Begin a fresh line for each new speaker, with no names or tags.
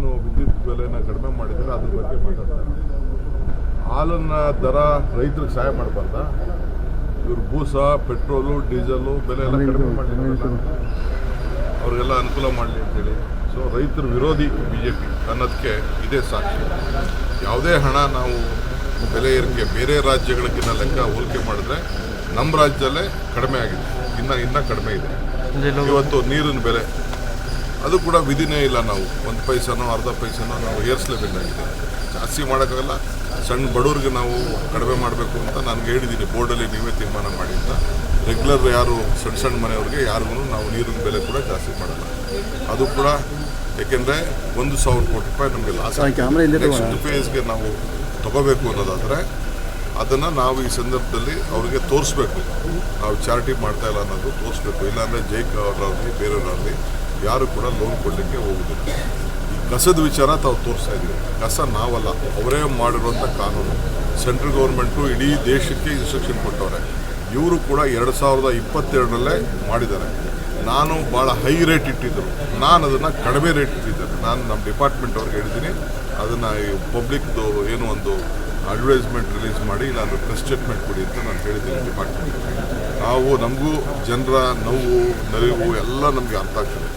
ಏನು ವಿದ್ಯುತ್ ಬೆಲೆನ ಕಡಿಮೆ ಮಾಡಿದರೆ ಅದ್ರ ಬಗ್ಗೆ ಮಾತಾಡ್ತಾರೆ. ಹಾಲನ್ನು ದರ ರೈತರಿಗೆ ಸಹಾಯ ಮಾಡಬಾರ್ದ? ಇವರು ಬೂಸ ಪೆಟ್ರೋಲು ಡೀಸೆಲು ಬೆಲೆ ಎಲ್ಲ ಕಡಿಮೆ ಮಾಡಿದ್ರಲ್ಲ ಅವ್ರಿಗೆಲ್ಲ ಅನುಕೂಲ ಮಾಡಲಿ ಅಂತೇಳಿ. ಸೊ ರೈತರ ವಿರೋಧಿ ಬಿ ಜೆ ಪಿ ಅನ್ನೋದಕ್ಕೆ ಇದೇ ಸಾಕ್ಷಿ. ಯಾವುದೇ ಹಣ ನಾವು ಬೆಲೆ ಏರಿಕೆ ಬೇರೆ ರಾಜ್ಯಗಳಿಗಿನ್ನ ಲೆಕ್ಕ ಹೋಲಿಕೆ ಮಾಡಿದ್ರೆ ನಮ್ಮ ರಾಜ್ಯದಲ್ಲೇ ಕಡಿಮೆ ಆಗಿದೆ. ಇನ್ನೂ ಇನ್ನೂ ಕಡಿಮೆ ಇದೆ. ಇವತ್ತು ನೀರಿನ ಬೆಲೆ ಅದು ಕೂಡ ವಿಧಿನೇ ಇಲ್ಲ ನಾವು. ಒಂದು ಪೈಸನೋ ಅರ್ಧ ಪೈಸನೋ ನಾವು ಏರಿಸಲೇಬೇಕಾಗಿದೆ. ಜಾಸ್ತಿ ಮಾಡೋಕ್ಕಾಗಲ್ಲ. ಸಣ್ಣ ಬಡವ್ರಿಗೆ ನಾವು ಕಡಿಮೆ ಮಾಡಬೇಕು ಅಂತ ನನಗೆ ಹೇಳಿದ್ದೀನಿ. ಬೋರ್ಡಲ್ಲಿ ನೀವೇ ತೀರ್ಮಾನ ಮಾಡಿ ಅಂತ. ರೆಗ್ಯುಲರ್ ಯಾರು ಸಣ್ಣ ಸಣ್ಣ ಮನೆಯವ್ರಿಗೆ ಯಾರಿಗೂ ನಾವು ನೀರಿನ ಬೆಲೆ ಕೂಡ ಜಾಸ್ತಿ ಮಾಡಲ್ಲ. ಅದು ಕೂಡ ಏಕೆಂದರೆ ಒಂದು ಸಾವಿರ ಕೋಟಿ ರೂಪಾಯಿ ನಮಗೆ ಲಾಸ್ ನೆಕ್ಸ್ಟ್ ಫೇಸ್ಗೆ ನಾವು ತಗೋಬೇಕು ಅನ್ನೋದಾದರೆ ಅದನ್ನು ನಾವು ಈ ಸಂದರ್ಭದಲ್ಲಿ ಅವರಿಗೆ ತೋರಿಸ್ಬೇಕು. ನಾವು ಚಾರಿಟಿ ಮಾಡ್ತಾ ಇಲ್ಲ ಅನ್ನೋದು ತೋರಿಸ್ಬೇಕು. ಇಲ್ಲಾಂದರೆ ಜೈಕ್ ಅವರಾಗಲಿ ಬೇರೆಯವರಾಗಲಿ ಯಾರು ಕೂಡ ಲೋನ್ ಕೊಡಲಿಕ್ಕೆ ಹೋಗುದಿಲ್ಲ. ಕಸದ ವಿಚಾರ ತಾವು ತೋರಿಸ್ತಾ ಇದ್ದೀವಿ. ಕಸ ನಾವಲ್ಲ, ಅವರೇ ಮಾಡಿರುವಂಥ ಕಾನೂನು. ಸೆಂಟ್ರಲ್ ಗೌರ್ಮೆಂಟು ಇಡೀ ದೇಶಕ್ಕೆ ಇನ್ಸ್ಟ್ರಕ್ಷನ್ ಕೊಟ್ಟವ್ರೆ. ಇವರು ಕೂಡ ಎರಡು ಸಾವಿರದ ಇಪ್ಪತ್ತೆರಡರಲ್ಲೇ ಮಾಡಿದ್ದಾರೆ. ನಾನು ಭಾಳ ಹೈ ರೇಟ್ ಇಟ್ಟಿದ್ದರು. ನಾನು ಅದನ್ನು ಕಡಿಮೆ ರೇಟ್ ಇಟ್ಟಿದ್ದೇನೆ. ನಾನು ನಮ್ಮ ಡಿಪಾರ್ಟ್ಮೆಂಟ್ ಅವ್ರಿಗೆ ಹೇಳಿದ್ದೀನಿ, ಅದನ್ನು ಪಬ್ಲಿಕ್ದು ಏನು ಒಂದು ಅಡ್ವರ್ಟೈಸ್ಮೆಂಟ್ ರಿಲೀಸ್ ಮಾಡಿ ಇಲ್ಲಾಂದ್ರೆ ಪ್ರೆಸ್ ಸ್ಟೇಟ್ಮೆಂಟ್ ಕೊಡಿ ಅಂತ ನಾನು ಹೇಳಿದ್ದೀನಿ ಡಿಪಾರ್ಟ್ಮೆಂಟ್ ನಾವು ನಮಗೂ ಜನರ ನೋವು, ನಲಿವು ಎಲ್ಲ ನಮಗೆ ಅರ್ಥ ಆಗ್ತದೆ.